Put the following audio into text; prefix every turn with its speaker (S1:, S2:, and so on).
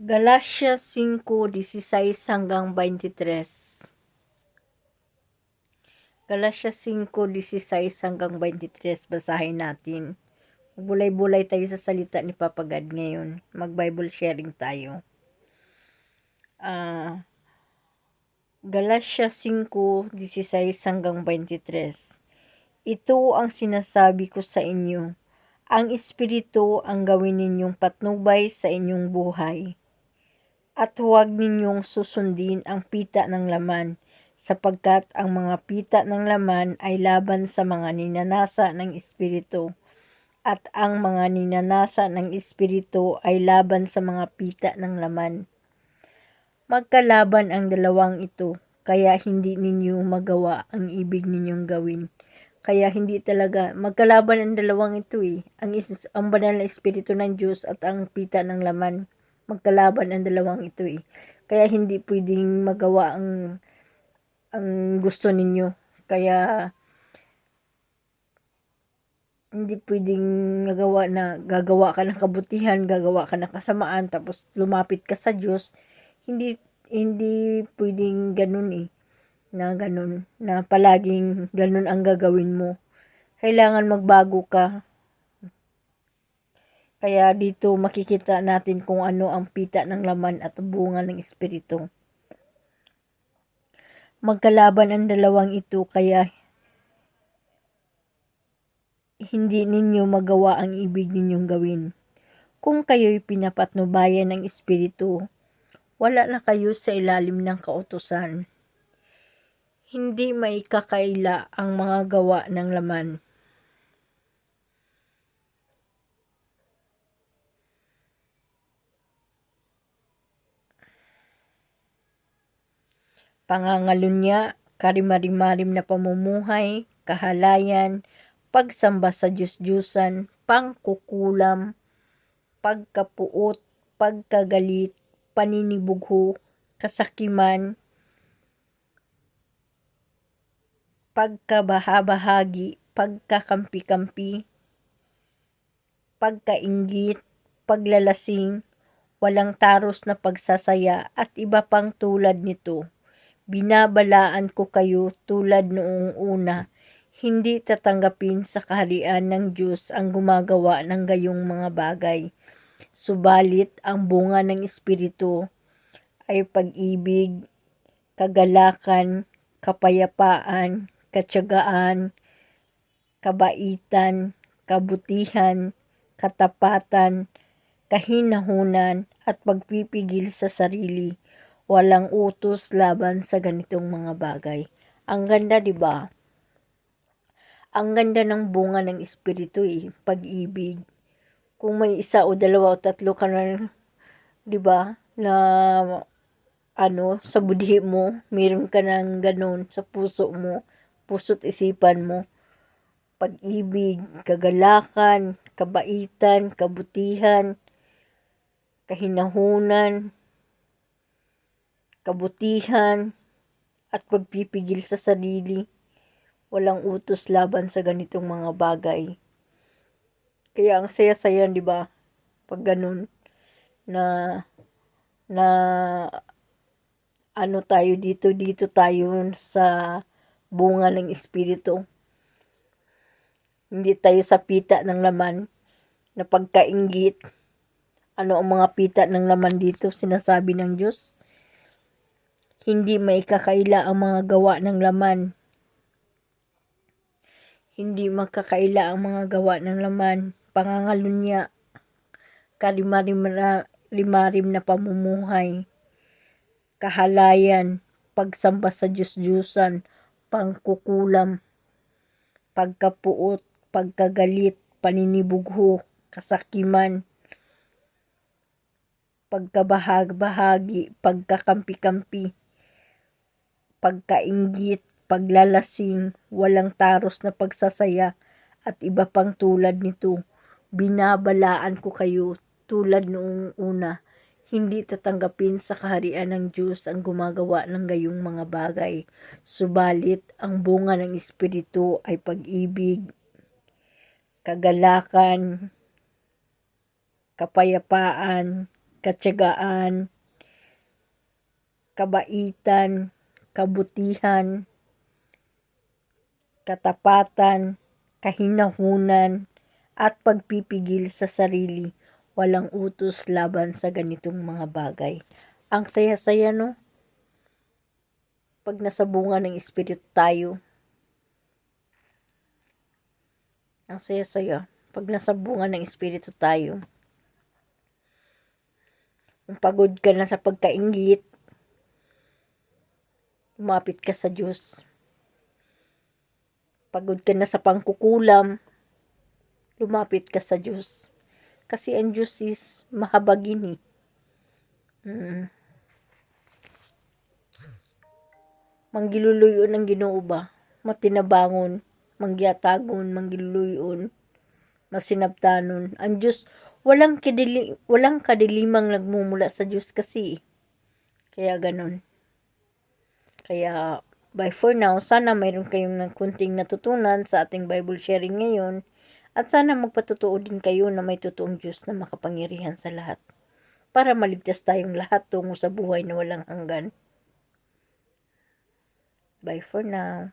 S1: Galatia 5:16 hanggang 23. Galatia 5:16 hanggang 23 basahin natin. Bulay-bulay tayo sa salita ni Papa God ngayon. Mag-Bible sharing tayo. Ah Galatia 5:16 hanggang 23. Ito ang sinasabi ko sa inyo. Ang Espiritu ang gawin ninyong patnubay sa inyong buhay at huwag ninyong susundin ang pita ng laman, sapagkat ang mga pita ng laman ay laban sa mga ninanasa ng Espiritu, at ang mga ninanasa ng Espiritu ay laban sa mga pita ng laman. Magkalaban ang dalawang ito, kaya hindi ninyo magawa ang ibig ninyong gawin. Kaya hindi talaga, magkalaban ang dalawang ito eh. Ang, is, ang banal na Espiritu ng Diyos at ang pita ng laman magkalaban ang dalawang ito eh. Kaya hindi pwedeng magawa ang ang gusto ninyo. Kaya hindi pwedeng magawa na gagawa ka ng kabutihan, gagawa ka ng kasamaan, tapos lumapit ka sa Diyos. Hindi hindi pwedeng ganun eh. Na ganun. Na palaging ganun ang gagawin mo. Kailangan magbago ka. Kaya dito makikita natin kung ano ang pita ng laman at bunga ng Espiritu. Magkalaban ang dalawang ito kaya hindi ninyo magawa ang ibig ninyong gawin. Kung kayo'y pinapatnubayan ng Espiritu, wala na kayo sa ilalim ng kautusan. Hindi may kakaila ang mga gawa ng laman. Pangangalunya, karimarimarim na pamumuhay, kahalayan, pagsamba sa Diyos-Diyusan, pangkukulam, pagkapuot, pagkagalit, paninibugho, kasakiman, pagkabahabahagi, pagkakampi-kampi, pagkainggit, paglalasing, walang taros na pagsasaya at iba pang tulad nito. Binabalaan ko kayo tulad noong una, hindi tatanggapin sa kaharian ng Diyos ang gumagawa ng gayong mga bagay. Subalit ang bunga ng Espiritu ay pag-ibig, kagalakan, kapayapaan, katyagaan, kabaitan, kabutihan, katapatan, kahinahunan, at pagpipigil sa sarili. Walang utos laban sa ganitong mga bagay. Ang ganda, 'di ba? Ang ganda ng bunga ng espiritu eh, pag-ibig. Kung may isa o dalawa o tatlo ka na, 'di ba, na ano, sa budhi mo, meron ka ng ganun sa puso mo, puso't isipan mo. Pag-ibig, kagalakan, kabaitan, kabutihan, kahinahunan, kabutihan, at pagpipigil sa sarili. Walang utos laban sa ganitong mga bagay. Kaya ang saya-saya, di ba? Pag ganun, na, na, ano tayo dito, dito tayo sa bunga ng Espiritu. Hindi tayo sa pita ng laman na pagkaingit. Ano ang mga pita ng laman dito, sinasabi ng Diyos? Hindi maikakaila ang mga gawa ng laman. Hindi magkakaila ang mga gawa ng laman. Pangangalunya, karimarim na pamumuhay, kahalayan, pagsamba sa Diyos-Diyusan, pangkukulam, pagkapuot, pagkagalit, paninibugho, kasakiman, pagkabahag-bahagi, pagkakampi-kampi, pagkainggit, paglalasing, walang taros na pagsasaya, at iba pang tulad nito. Binabalaan ko kayo tulad noong una. Hindi tatanggapin sa kaharian ng Diyos ang gumagawa ng gayong mga bagay. Subalit, ang bunga ng Espiritu ay pag-ibig, kagalakan, kapayapaan, katyagaan, kabaitan, kabutihan, katapatan, kahinahunan, at pagpipigil sa sarili. Walang utos laban sa ganitong mga bagay. Ang saya-saya no? Pag nasa bunga ng Espiritu tayo. Ang saya-saya. Pag nasa bunga ng Espiritu tayo. Kung pagod ka na sa pagkaingit, lumapit ka sa Diyos. Pagod ka na sa pangkukulam, lumapit ka sa Diyos. Kasi ang Diyos is mahabagin eh. Mm. Manggiluluyon ng ginoo ba? Matinabangon, mangyatagon, manggiluluyon, masinabtanon. Ang Diyos, walang, kadili, walang kadilimang nagmumula sa Diyos kasi. eh. Kaya ganun. Kaya, by for now, sana mayroon kayong ng kunting natutunan sa ating Bible sharing ngayon. At sana magpatotoo din kayo na may totoong Diyos na makapangyarihan sa lahat. Para maligtas tayong lahat tungo sa buhay na walang hanggan. Bye for now.